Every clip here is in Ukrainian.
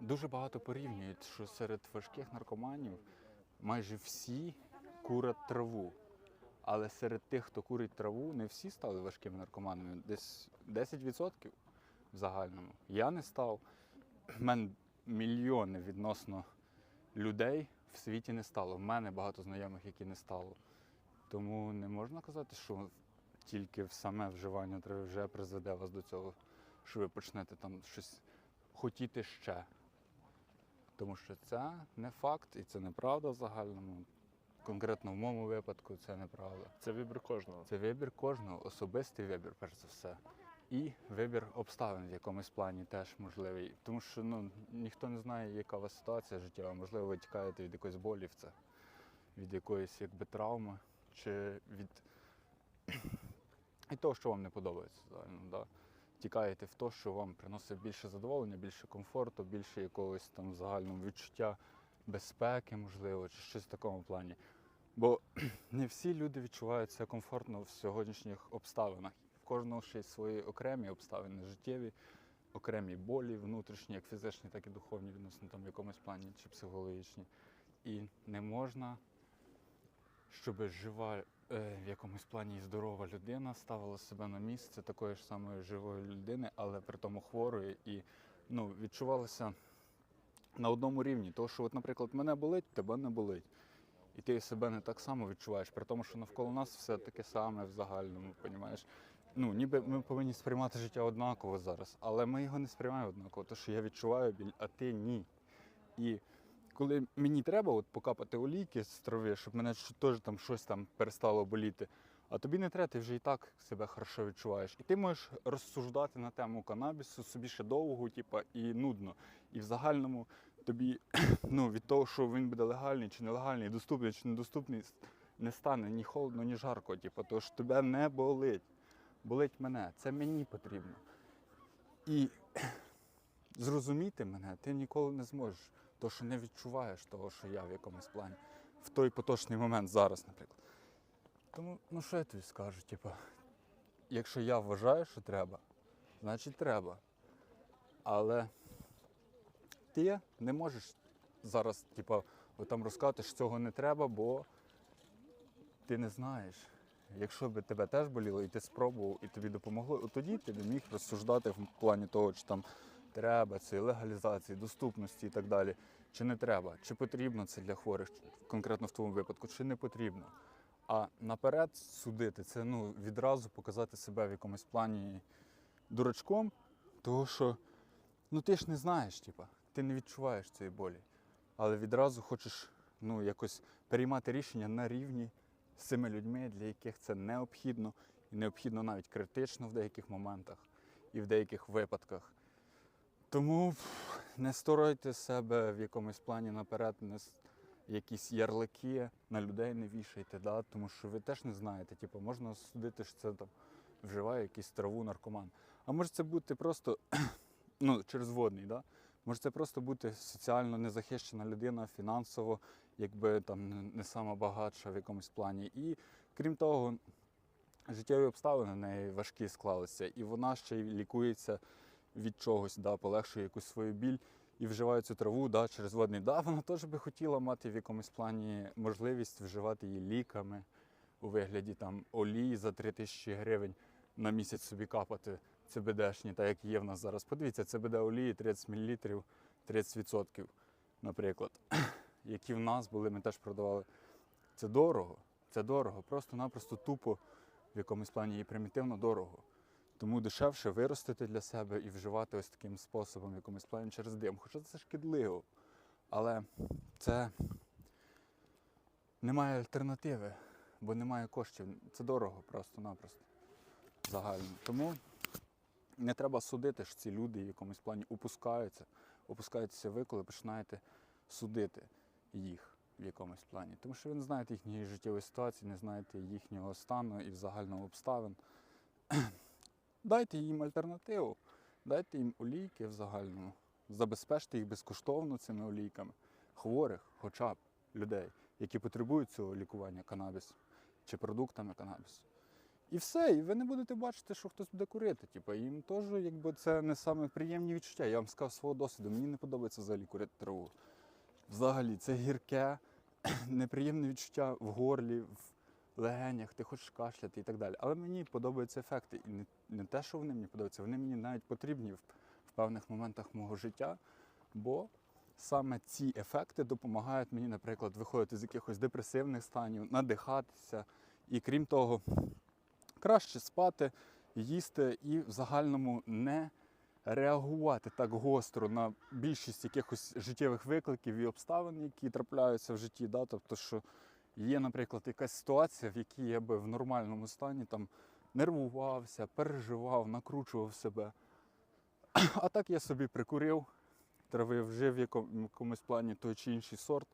дуже багато порівнюють, що серед важких наркоманів майже всі курять траву. Але серед тих, хто курить траву, не всі стали важкими наркоманами. Десь 10% в загальному. Я не став. У мене мільйони відносно людей в світі не стало. У мене багато знайомих, які не стало. Тому не можна казати, що тільки в саме вживання трави вже призведе вас до цього, що ви почнете там щось хотіти ще. Тому що це не факт і це неправда в загальному. Конкретно в моєму випадку це неправда. Це вибір кожного. Це вибір кожного, особистий вибір, перш за все. І вибір обставин в якомусь плані теж можливий. Тому що ну, ніхто не знає, яка у вас ситуація життєва. Можливо, ви тікаєте від якоїсь болі в це, від якоїсь якби травми, чи від і того, що вам не подобається. Да. Тікаєте в те, що вам приносить більше задоволення, більше комфорту, більше якогось там загального відчуття безпеки, можливо, чи щось в такому плані. Бо не всі люди відчувають себе комфортно в сьогоднішніх обставинах. В кожного ще й свої окремі обставини життєві, окремі болі, внутрішні, як фізичні, так і духовні, відносно там в якомусь плані чи психологічні. І не можна, щоб жива в якомусь плані здорова людина ставила себе на місце такої ж самої живої людини, але при тому хворої, і ну, відчувалося на одному рівні. Тому що, от, наприклад, мене болить, тебе не болить. І ти себе не так само відчуваєш, при тому, що навколо нас все таке саме в загальному, понімаєш? Ну, ніби ми повинні сприймати життя однаково зараз, але ми його не сприймаємо однаково, тому що я відчуваю біль, а ти ні. І коли мені треба от покапати олійки з трави, щоб мене теж там щось там перестало боліти, а тобі не треба, ти вже і так себе хорошо відчуваєш. І ти можеш розсуждати на тему канабісу собі ще довго, типа, і нудно. І в загальному тобі ну, від того, що він буде легальний чи нелегальний, доступний чи недоступний, не стане ні холодно, ні жарко. Типу, що тебе не болить. Болить мене. Це мені потрібно. І зрозуміти мене ти ніколи не зможеш, тому що не відчуваєш того, що я в якомусь плані. В той поточний момент зараз, наприклад. Тому, ну що я тобі скажу, типу, якщо я вважаю, що треба, значить треба. Але ти не можеш зараз, типу, там розказати, що цього не треба, бо ти не знаєш. Якщо б тебе теж боліло, і ти спробував, і тобі допомогло, от тоді ти б міг розсуждати в плані того, чи там треба цієї легалізації, доступності і так далі. Чи не треба, чи потрібно це для хворих, конкретно в твоєму випадку, чи не потрібно. А наперед судити це ну, відразу показати себе в якомусь плані дурачком, того що ну ти ж не знаєш, типа, ти не відчуваєш цієї болі. Але відразу хочеш ну, якось приймати рішення на рівні з цими людьми, для яких це необхідно, і необхідно навіть критично в деяких моментах і в деяких випадках. Тому не сторойте себе в якомусь плані наперед, не якісь ярлики на людей не вішайте, да? тому що ви теж не знаєте, типу, можна судити, що це там вживає якусь траву наркоман. А може це бути просто ну, через водний, да? може це просто бути соціально незахищена людина, фінансово, якби там не- сама багатша в якомусь плані. І крім того, життєві обставини в неї важкі склалися, і вона ще й лікується від чогось, да, полегшує якусь свою біль і вживає цю траву да, через водний. Да, вона теж би хотіла мати в якомусь плані можливість вживати її ліками у вигляді там олії за 3 тисячі гривень на місяць собі капати ЦБДшні, так як є в нас зараз. Подивіться, ЦБД олії 30 мл, 30%, наприклад, які в нас були, ми теж продавали. Це дорого, це дорого, просто-напросто тупо в якомусь плані і примітивно дорого. Тому дешевше виростити для себе і вживати ось таким способом, якомусь плані через дим. Хоча це шкідливо. Але це немає альтернативи, бо немає коштів. Це дорого просто-напросто. Загально. Тому не треба судити, що ці люди в якомусь плані упускаються. Опускаєтеся ви, коли починаєте судити їх в якомусь плані. Тому що ви не знаєте їхньої життєвої ситуації, не знаєте їхнього стану і загального обставин. Дайте їм альтернативу, дайте їм олійки в загальному, забезпечте їх безкоштовно цими олійками, хворих, хоча б людей, які потребують цього лікування канабісу чи продуктами канабісу. І все, і ви не будете бачити, що хтось буде курити. Типу, їм теж якби це не саме приємні відчуття. Я вам сказав свого досвіду. Мені не подобається взагалі курити траву. Взагалі, це гірке, неприємне відчуття в горлі, в легенях, ти хочеш кашляти і так далі. Але мені подобаються ефекти. І не, не те, що вони мені подобаються, вони мені навіть потрібні в, в певних моментах мого життя, бо саме ці ефекти допомагають мені, наприклад, виходити з якихось депресивних станів, надихатися. І крім того, краще спати, їсти і в загальному не реагувати так гостро на більшість якихось життєвих викликів і обставин, які трапляються в житті. Да? Тобто, що є, наприклад, якась ситуація, в якій я би в нормальному стані там нервувався, переживав, накручував себе. А так я собі прикурив, трави вжив в якомусь плані той чи інший сорт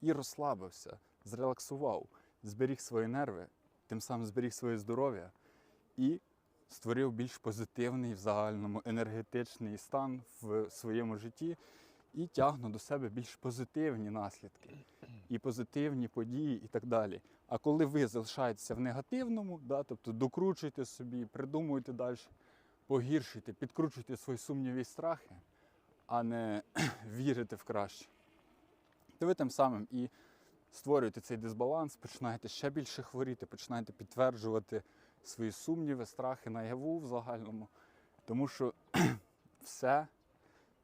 і розслабився, зрелаксував, зберіг свої нерви, тим самим зберіг своє здоров'я і створив більш позитивний в загальному енергетичний стан в своєму житті і тягну до себе більш позитивні наслідки і позитивні події, і так далі. А коли ви залишаєтеся в негативному, да, тобто докручуєте собі, придумуєте далі, погіршуєте, підкручуєте свої сумніви і страхи, а не вірите в краще, то ви тим самим і створюєте цей дисбаланс, починаєте ще більше хворіти, починаєте підтверджувати свої сумніви, страхи наяву в загальному. Тому що все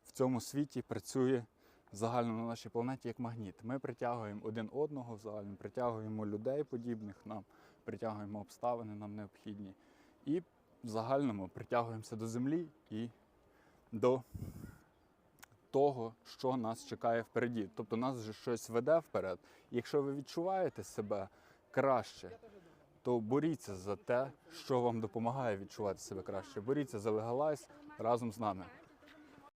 в цьому світі працює загально на нашій планеті як магніт. Ми притягуємо один одного в загальному, притягуємо людей подібних нам, притягуємо обставини нам необхідні. І в загальному притягуємося до землі і до того, що нас чекає впереді. Тобто нас вже щось веде вперед. І якщо ви відчуваєте себе краще, то боріться за те, що вам допомагає відчувати себе краще. Боріться за легалайз разом з нами.